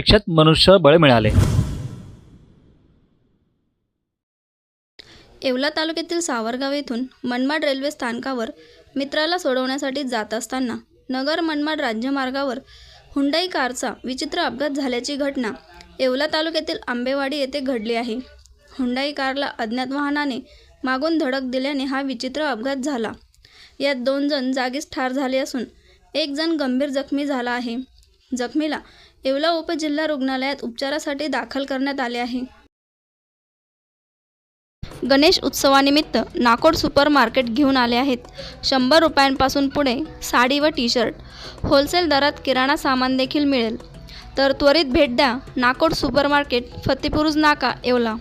प्रशिक्षित मनुष्यबळ मिळाले. येवला तालुक्यातील सावरगाव येथून मनमाड रेल्वे स्थानकावर मित्राला सोडवण्यासाठी जात असताना नगर मनमाड राज्यमार्गावर हुंडाई कारचा विचित्र अपघात झाल्याची घटना येवला तालुक्यातील आंबेवाडी येथे घडली आहे. हुंडाई कारला अज्ञात वाहनाने मागून धडक दिल्याने हा विचित्र अपघात झाला. यात दोन जण जागीच ठार झाले असून एक जण गंभीर जखमी झाला आहे. जखमीला येवला उपजिल्हा रुग्णालयात उपचारासाठी दाखल करण्यात आले आहे. गणेश उत्सवानिमित्त नाकोड सुपर मार्केट घेऊन आले आहेत. शंभर रुपयांपासून पुढे साडी व टी शर्ट होलसेल दरात किराणा सामान देखील मिळेल. तर त्वरित भेट द्या नाकोड सुपर मार्केट फतेपुरुज नाका येवला.